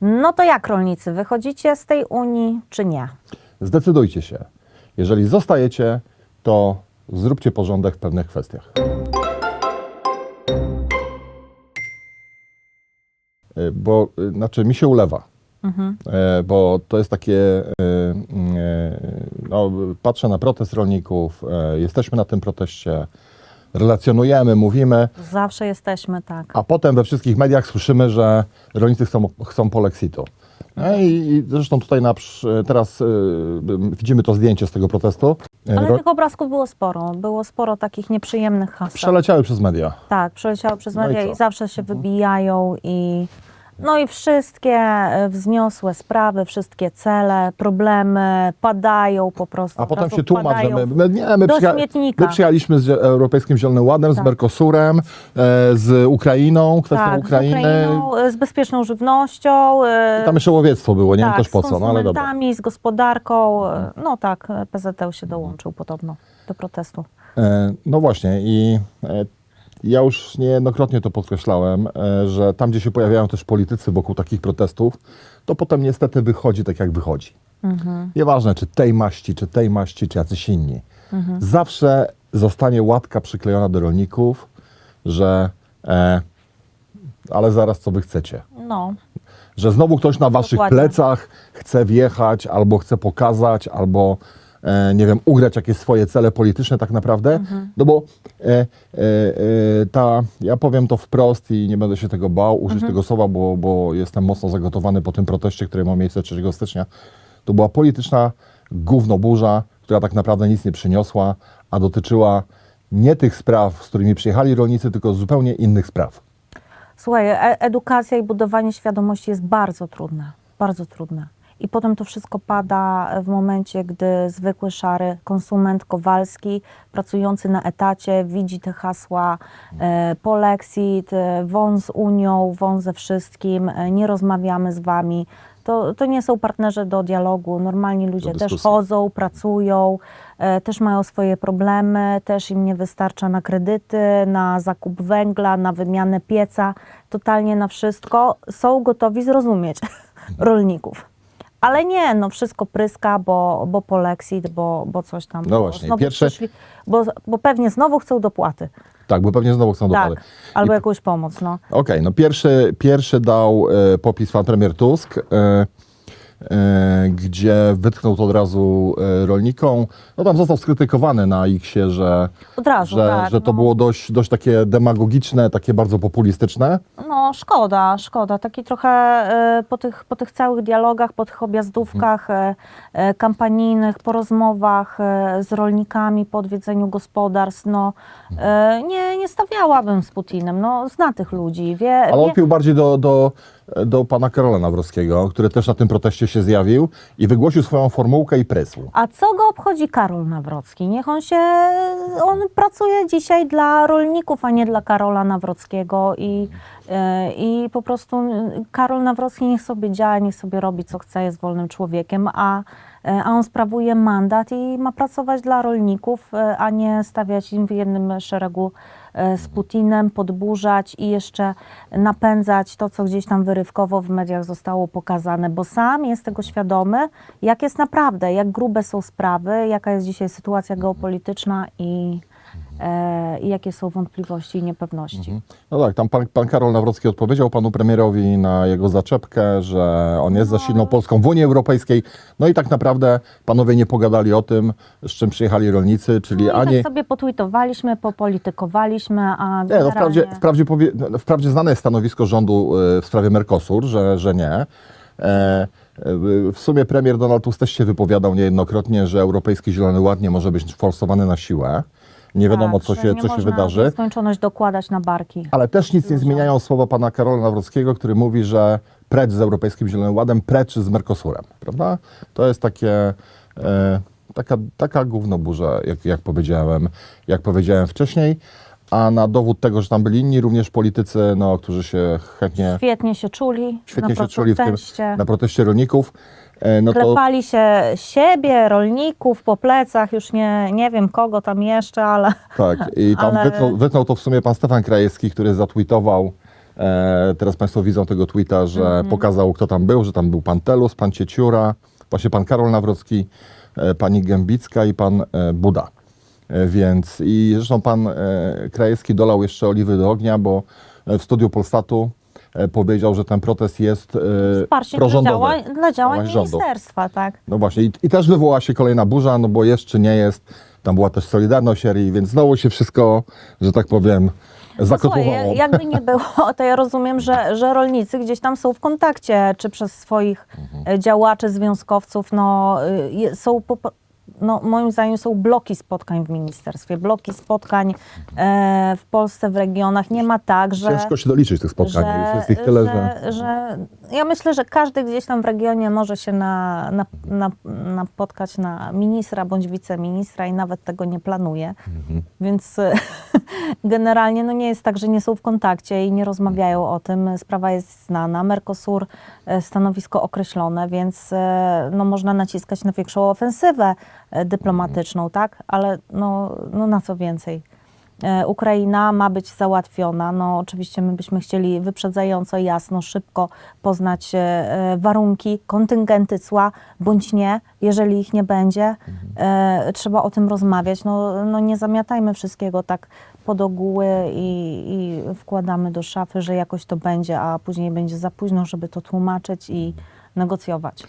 No to jak rolnicy, wychodzicie z tej Unii czy nie? Zdecydujcie się. Jeżeli zostajecie, to zróbcie porządek w pewnych kwestiach. Y, Bo, y, znaczy, mi się ulewa. E, Bo to jest takie, e, e, no, patrzę na protest rolników, e, jesteśmy na tym proteście, relacjonujemy, mówimy, Zawsze jesteśmy tak. a potem we wszystkich mediach słyszymy, że rolnicy chcą, chcą polexitu. No i, i zresztą tutaj na, przy- teraz y, y, widzimy to zdjęcie z tego protestu. E, Ale ro- tych obrazków było sporo. Było sporo takich nieprzyjemnych haseł. Przeleciały przez media. Tak, przeleciały przez No i media co? i, zawsze się wybijają i no i wszystkie e, wzniosłe sprawy, wszystkie cele, problemy padają po prostu. A potem się tłumacz, że my, my, nie, my, przyja- śmietnika. my przyjechaliśmy z Europejskim Zielonym Ładem, z Tak. Mercosurem, e, z Ukrainą, kwestią tak, Ukrainy. Z, Ukrainą, e, z bezpieczną żywnością. e, Tam jeszcze łowiectwo było, nie tak, wiem też po z co, no ale dobra. z gospodarką. e, No tak, PZL się dołączył podobno do protestu. E, No właśnie i e, ja już niejednokrotnie to podkreślałem, e, że tam, gdzie się pojawiają też politycy wokół takich protestów, to potem niestety wychodzi tak, jak wychodzi. Nieważne, czy tej maści, czy tej maści, czy jacyś inni. Zawsze zostanie łatka przyklejona do rolników, że e, ale zaraz co wy chcecie. No, Że znowu ktoś na waszych Dokładnie. plecach chce wjechać, albo chce pokazać, albo nie wiem, ugrać jakieś swoje cele polityczne tak naprawdę. Mhm. No bo e, e, e, ta, ja powiem to wprost i nie będę się tego bał użyć Mhm. tego słowa, bo, bo jestem mocno zagotowany po tym proteście, który miał miejsce 3 stycznia. To była polityczna gównoburza, która tak naprawdę nic nie przyniosła, a dotyczyła nie tych spraw, z którymi przyjechali rolnicy, tylko zupełnie innych spraw. Słuchaj, e- edukacja i budowanie świadomości jest bardzo trudne, bardzo trudne. I potem to wszystko pada w momencie, gdy zwykły szary konsument Kowalski, pracujący na etacie, widzi te hasła e, polexit, e, won z Unią, won ze wszystkim, e, nie rozmawiamy z wami. To, to nie są partnerzy do dialogu. Normalni ludzie też dyskusji. chodzą, pracują, e, też mają swoje problemy, też im nie wystarcza na kredyty, na zakup węgla, na wymianę pieca, totalnie na wszystko. Są gotowi zrozumieć rolników. Ale nie, no wszystko pryska, bo, bo polexit, bo, bo coś tam. No bo właśnie, znowu pierwsze- przyszli, bo, bo pewnie znowu chcą dopłaty. Tak, bo pewnie znowu chcą Tak, dopłaty. albo I- jakąś pomoc, no. Okej, no pierwszy, pierwszy dał e, popis pan premier Tusk, e, gdzie wytknął to od razu e, rolnikom. No tam został skrytykowany na X-ie, że, Od razu, że, tak. że to no. było dość, dość takie demagogiczne, takie bardzo populistyczne. No szkoda, szkoda. Taki trochę e, po tych, po tych całych dialogach, po tych objazdówkach e, e, kampanijnych, po rozmowach e, z rolnikami, po odwiedzeniu gospodarstw, no e, nie, nie stawiałabym z Putinem. No zna tych ludzi, wie, Ale wie on pił bardziej do, do, do pana Karola Nawrockiego, który też na tym proteście się zjawił i wygłosił swoją formułkę i prysł. A co go obchodzi Karol Nawrocki? Niech on się, on pracuje dzisiaj dla rolników, a nie dla Karola Nawrockiego i, e, i po prostu Karol Nawrocki niech sobie działa, niech sobie robi co chce, jest wolnym człowiekiem, a, a on sprawuje mandat i ma pracować dla rolników, e, a nie stawiać im w jednym szeregu e, z Putinem, podburzać i jeszcze napędzać to, co gdzieś tam wyrywkowo w mediach zostało pokazane, bo sam jest tego świadomy, jak jest naprawdę, jak grube są sprawy, jaka jest dzisiaj sytuacja geopolityczna i, e, i jakie są wątpliwości i niepewności. No tak, tam pan, pan Karol Nawrocki odpowiedział panu premierowi na jego zaczepkę, że on jest za silną Polską w Unii Europejskiej. No i tak naprawdę panowie nie pogadali o tym, z czym przyjechali rolnicy, czyli No i ani... tak sobie potweetowaliśmy, popolitykowaliśmy, a Nie, no wprawdzie, generalnie- wprawdzie, powie, no, wprawdzie znane jest stanowisko rządu e, w sprawie Mercosur, że, że nie. E, e, w sumie premier Donald Tusk też się wypowiadał niejednokrotnie, że Europejski Zielony Ład nie może być forsowany na siłę. Nie wiadomo, tak, co się, nie co się można wydarzy. nieskończoność dokładać na barki. Ale też nic nie zmieniają słowa pana Karola Nawrockiego, który mówi, że precz z Europejskim Zielonym Ładem, precz z Mercosurem, prawda? To jest takie, e, taka, taka gównoburza, jak, jak, powiedziałem, jak powiedziałem wcześniej. A na dowód tego, że tam byli inni również politycy, no, którzy się chętnie, Świetnie się czuli świetnie się czuli w tym, na proteście rolników, e, no to Klepali się siebie, rolników po plecach, już nie, nie wiem kogo tam jeszcze, ale Tak, i tam Ale- wytnął, wytnął to w sumie pan Stefan Krajewski, który zatweetował E, teraz Państwo widzą tego tweeta, że pokazał, kto tam był, że tam był pan Telus, pan Cieciura, właśnie pan Karol Nawrocki, e, pani Gębicka i pan e, Buda. E, Więc i zresztą pan e, Krajewski dolał jeszcze oliwy do ognia, bo e, w studiu Polsatu e, powiedział, że ten protest jest Wsparcie dla prorządowy. działań, dla działań Działań rządu. ministerstwa, tak. No właśnie, i, i też wywołała się kolejna burza, no bo jest czy nie jest. Tam była też Solidarność serii, więc znowu się wszystko, że tak powiem, zakotłowało. Słuchaj, jakby nie było, to ja rozumiem, że, że rolnicy gdzieś tam są w kontakcie, czy przez swoich e, działaczy, związkowców, no, y, są po, no, moim zdaniem są bloki spotkań w ministerstwie, bloki spotkań e, w Polsce, w regionach. Nie ma tak, że... Ciężko się doliczyć tych spotkań, już jest ich tyle, że... że, że ja myślę, że każdy gdzieś tam w regionie może się na, na, na, napotkać na ministra bądź wiceministra i nawet tego nie planuje. Mhm. Więc generalnie no nie jest tak, że nie są w kontakcie i nie rozmawiają o tym. Sprawa jest znana. Mercosur e, stanowisko określone, więc e, no można naciskać na większą ofensywę e, dyplomatyczną, tak? Ale no, no na co więcej? E, Ukraina ma być załatwiona. No, oczywiście my byśmy chcieli wyprzedzająco, jasno, szybko poznać e, warunki, kontyngenty cła, bądź nie, jeżeli ich nie będzie. E, trzeba o tym rozmawiać. No, no nie zamiatajmy wszystkiego tak pod ogóły i, i wkładamy do szafy, że jakoś to będzie, a później będzie za późno, żeby to tłumaczyć i negocjować.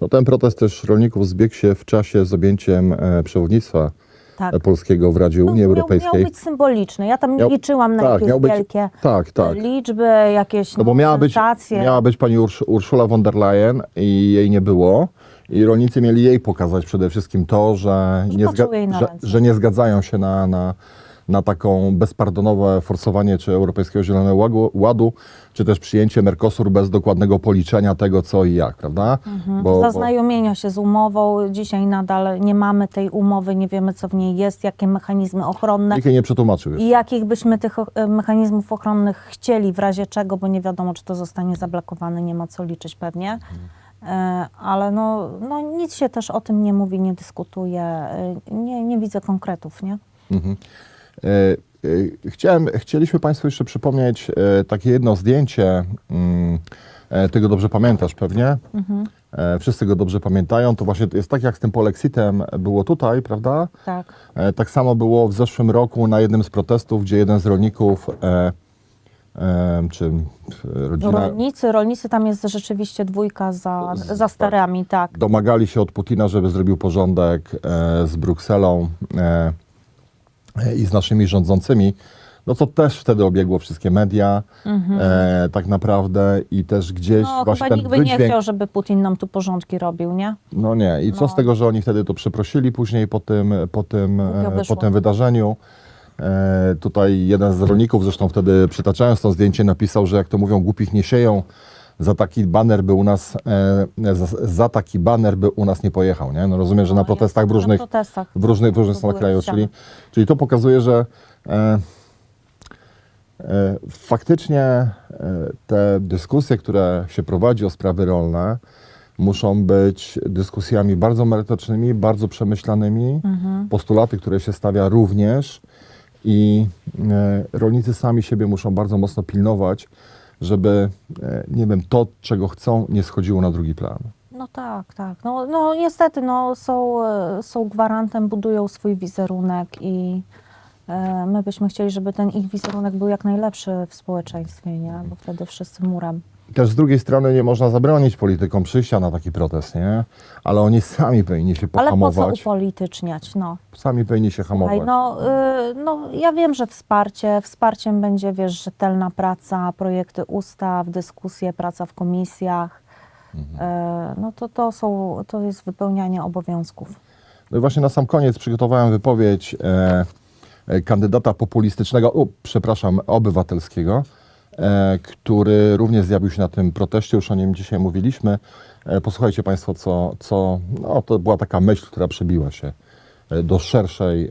No, ten protest też rolników zbiegł się w czasie z objęciem e, przewodnictwa Tak. e, polskiego w Radzie Unii miał, Europejskiej. miał być symboliczny. Ja tam Miał- liczyłam na tak, jakieś miał być- wielkie tak, tak. liczby, jakieś No bo miała być, miała być pani Ursz, Urszula von der Leyen i jej nie było. I rolnicy mieli jej pokazać przede wszystkim to, że, nie, na że, że nie zgadzają się na, na, na taką bezpardonowe forsowanie czy Europejskiego Zielonego Ładu, czy też przyjęcie Mercosur bez dokładnego policzenia tego, co i jak, prawda? Mhm. Bo, bo, Zaznajomienia się z umową. Dzisiaj nadal nie mamy tej umowy, nie wiemy, co w niej jest, jakie mechanizmy ochronne nikt jej nie przetłumaczył jeszcze. i jakich byśmy tych e, mechanizmów ochronnych chcieli, w razie czego, bo nie wiadomo, czy to zostanie zablokowane, nie ma co liczyć pewnie. E, Ale no, no nic się też o tym nie mówi, nie dyskutuje, e, nie, nie widzę konkretów, nie? Mhm. E, e, Chciałem, chcieliśmy Państwu jeszcze przypomnieć e, takie jedno zdjęcie. mm, Ty go dobrze pamiętasz pewnie. E, Wszyscy go dobrze pamiętają. To właśnie jest tak jak z tym polexitem było tutaj, prawda? Tak. Tak samo było w zeszłym roku na jednym z protestów, gdzie jeden z rolników, czy rodzina, Rolnicy, rolnicy tam jest rzeczywiście dwójka za, za starami, tak. domagali się od Putina, żeby zrobił porządek z Brukselą i z naszymi rządzącymi. No co też wtedy obiegło wszystkie media, e, tak naprawdę i też gdzieś No, właśnie chyba ten nikt by nie wydźwięk. chciał, żeby Putin nam tu porządki robił, nie? No nie, i co No. z tego, że oni wtedy to przeprosili później po tym, po tym, e, po tym wydarzeniu. E, tutaj jeden z rolników, zresztą wtedy przytaczając to zdjęcie, napisał, że jak to mówią, głupich nie sieją. Za taki baner by u nas, e, za, za taki baner by u nas nie pojechał, nie? No rozumiem, że na No, protestach w różnych, Na protestach. w różnych, w różnych stronach kraju, czyli, czyli to pokazuje, że e, e, faktycznie e, te dyskusje, które się prowadzi o sprawy rolne, muszą być dyskusjami bardzo merytorycznymi, bardzo przemyślanymi, Mhm. postulaty, które się stawia również i e, rolnicy sami siebie muszą bardzo mocno pilnować, żeby, e, nie wiem, to, czego chcą, nie schodziło na drugi plan. No tak, tak. No, no niestety no, są, e, są gwarantem, budują swój wizerunek i e, my byśmy chcieli, żeby ten ich wizerunek był jak najlepszy w społeczeństwie, nie? Bo wtedy wszyscy murem. Też z drugiej strony nie można zabronić politykom przyjścia na taki protest, nie? Ale oni sami powinni się Ale po co pohamować. upolityczniać, no. Sami powinni się hamować. Słuchaj, no, y, no ja wiem, że wsparcie, wsparciem będzie, wiesz, rzetelna praca, projekty ustaw, dyskusje, praca w komisjach. E, no to, to, są, to jest wypełnianie obowiązków. No i właśnie na sam koniec przygotowałem wypowiedź e, e, kandydata populistycznego, o, przepraszam, obywatelskiego, który również zjawił się na tym proteście, już o nim dzisiaj mówiliśmy. E, posłuchajcie Państwo, co, co no, to była taka myśl, która przebiła się e, do szerszej,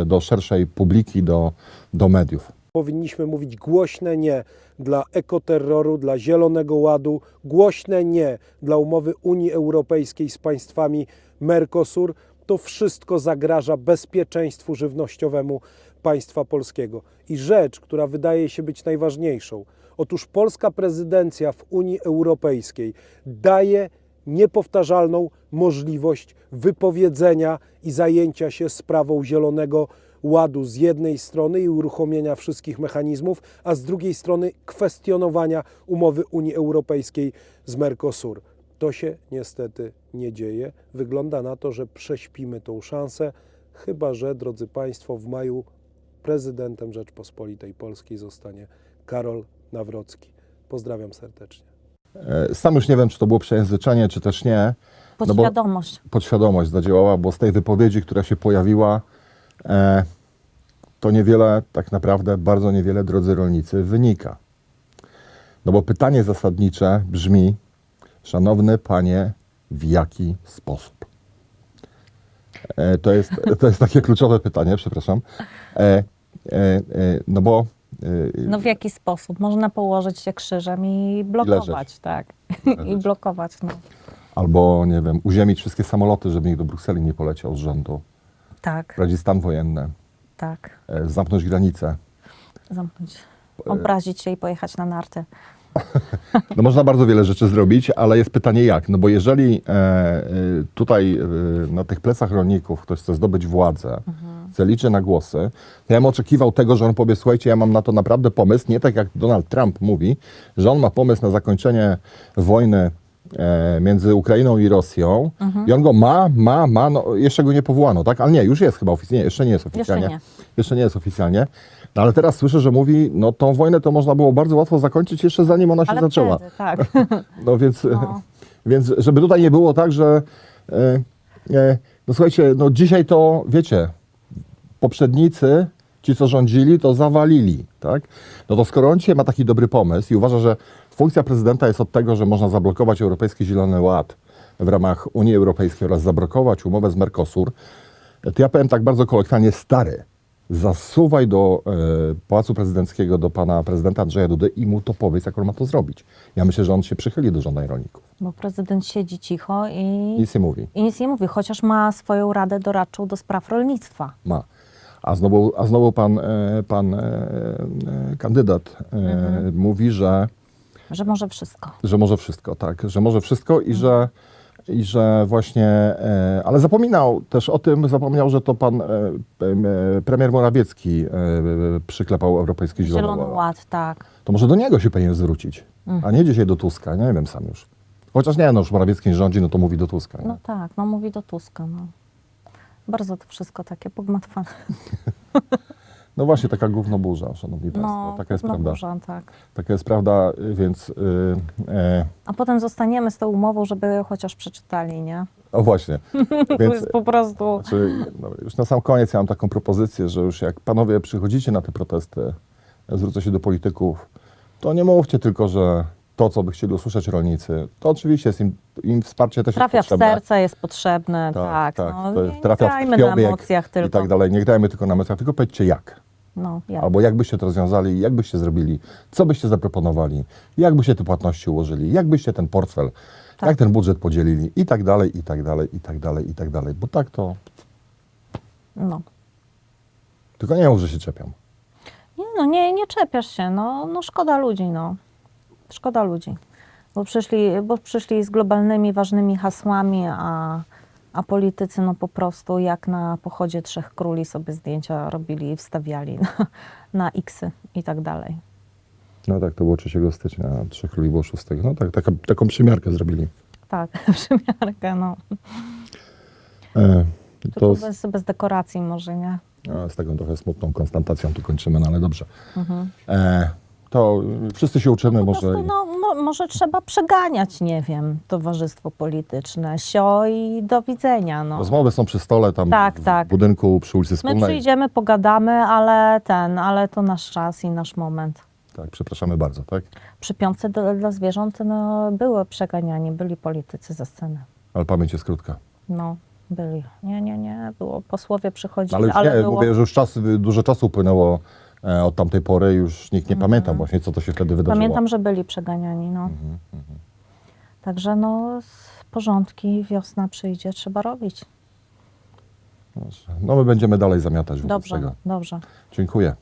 e, do szerszej publiki, do, do mediów. Powinniśmy mówić głośne nie dla ekoterroru, dla Zielonego Ładu, głośne nie dla umowy Unii Europejskiej z państwami Mercosur. To wszystko zagraża bezpieczeństwu żywnościowemu państwa polskiego. I rzecz, która wydaje się być najważniejszą, Otóż polska prezydencja w Unii Europejskiej daje niepowtarzalną możliwość wypowiedzenia i zajęcia się sprawą Zielonego Ładu z jednej strony i uruchomienia wszystkich mechanizmów, a z drugiej strony kwestionowania umowy Unii Europejskiej z Mercosur. To się niestety nie dzieje. Wygląda na to, że prześpimy tą szansę, chyba że, drodzy Państwo, w maju prezydentem Rzeczpospolitej Polskiej zostanie Karol Nawrocki. Pozdrawiam serdecznie. E, Sam już nie wiem, czy to było przejęzyczenie, czy też nie. No Podświadomość. podświadomość zadziałała, bo z tej wypowiedzi, która się pojawiła, e, to niewiele, tak naprawdę bardzo niewiele, drodzy rolnicy, wynika. No bo pytanie zasadnicze brzmi, szanowny panie, w jaki sposób? E, to, jest, to jest takie kluczowe pytanie, przepraszam. E, e, e, no bo e, No w jaki sposób? Można położyć się krzyżem i blokować, tak. I blokować, no. albo, nie wiem, uziemić wszystkie samoloty, żeby nikt do Brukseli nie poleciał z rządu, Tak, wprowadzić stan wojenny, tak. e, zamknąć granice. Zamknąć. Obrazić się i pojechać na narty. No można bardzo wiele rzeczy zrobić, ale jest pytanie jak. No bo jeżeli e, e, tutaj e, na tych plecach rolników ktoś chce zdobyć władzę, chce liczy na głosy, to ja bym oczekiwał tego, że on powie, słuchajcie, ja mam na to naprawdę pomysł, nie tak jak Donald Trump mówi, że on ma pomysł na zakończenie wojny e, między Ukrainą i Rosją i on go ma, ma, ma, no jeszcze go nie powołano, tak? Ale nie, już jest chyba oficjalnie, jeszcze nie jest oficjalnie. nie. Jeszcze nie jest oficjalnie. No ale teraz słyszę, że mówi, no tą wojnę to można było bardzo łatwo zakończyć jeszcze zanim ona się Ale zaczęła. wtedy, tak. No więc, No. więc żeby tutaj nie było tak, że e, e, no słuchajcie, no dzisiaj to wiecie, poprzednicy, ci co rządzili, to zawalili, tak? No to skoro on ma taki dobry pomysł i uważa, że funkcja prezydenta jest od tego, że można zablokować Europejski Zielony Ład w ramach Unii Europejskiej oraz zablokować umowę z Mercosur, to ja powiem tak bardzo kolokwialnie, stary, zasuwaj do e, Pałacu Prezydenckiego, do pana prezydenta Andrzeja Dudy i mu to powiedz, jak on ma to zrobić. Ja myślę, że on się przychyli do żądań rolników. Bo prezydent siedzi cicho i, Nic nie mówi. i nic nie mówi, chociaż ma swoją radę doradczą do spraw rolnictwa. Ma. A znowu, a znowu pan, e, pan e, e, kandydat e, mówi, że, Że może wszystko. że może wszystko, tak, że może wszystko i że, i że właśnie, e, ale zapominał też o tym, zapomniał, że to pan e, e, premier Morawiecki przyklepał Europejski Zielony, Zielony Ład. Tak. To może do niego się powinien zwrócić, a nie dzisiaj do Tuska, nie wiem sam już. Chociaż nie, no już Morawiecki rządzi, no to mówi do Tuska. Nie? No tak, no mówi do Tuska, no. Bardzo to wszystko takie pogmatwane. No właśnie, taka gównoburza, szanowni państwo, No, taka jest no prawda. burza, tak. Taka jest prawda, więc... y, e, A potem zostaniemy z tą umową, żeby chociaż przeczytali, nie? o właśnie, To więc jest po prostu... znaczy, no, już na sam koniec ja mam taką propozycję, że już jak panowie przychodzicie na te protesty, ja zwrócę się do polityków, to nie mówcie tylko, że to, co by chcieli usłyszeć rolnicy, to oczywiście jest im, im wsparcie też Trafia jest w potrzebne. serce, jest potrzebne, tak. tak, no, to nie, trafia nie w krwiobieg emocjach tylko. i tak dalej. Nie grajmy tylko na emocjach, tylko powiedzcie jak. No, jak? Albo jak byście to rozwiązali, jak byście zrobili, co byście zaproponowali, jak byście te płatności ułożyli, jak byście ten portfel, Tak. jak ten budżet podzielili i tak dalej, i tak dalej, i tak dalej, i tak dalej. Bo tak to, No. tylko nie mów, że się czepiam. Nie, no nie, nie czepiasz się, no, no szkoda ludzi, no. Szkoda ludzi. Bo przyszli, bo przyszli z globalnymi, ważnymi hasłami, a, a politycy no po prostu jak na pochodzie Trzech Króli sobie zdjęcia robili i wstawiali na, na X-y i tak dalej. No tak, to było 3 stycznia, a 3 króli było 6. No tak, taka, taką przymiarkę zrobili. Tak, przymiarkę, no. E, to z, bez, bez dekoracji może, nie? z taką trochę smutną konstantacją tu kończymy, no ale dobrze. Mhm. E, to y, wszyscy się uczymy, Po może... prostu, i- no, mo, może trzeba przeganiać, nie wiem, towarzystwo polityczne, sio i do widzenia, no. Rozmowy są przy stole tam Tak, w tak. budynku przy ulicy My Wspólnej. przyjdziemy, pogadamy, ale ten, ale to nasz czas i nasz moment. Tak, przepraszamy bardzo, tak? Przy piątce dla, dla zwierząt no, były przeganiani, byli politycy ze sceny. Ale pamięć jest krótka. No, byli. Nie, nie, nie, było, posłowie przychodzili, Ale ale, już nie, było... mówię, że już czas, dużo czasu upłynęło e, od tamtej pory, już nikt nie pamięta właśnie, co to się wtedy wydarzyło. Mhm. Pamiętam, że byli przeganiani, no. Mhm, Także no, z porządki, wiosna przyjdzie, trzeba robić. No my będziemy dalej zamiatać wokół Dobrze, tego. dobrze. Dziękuję.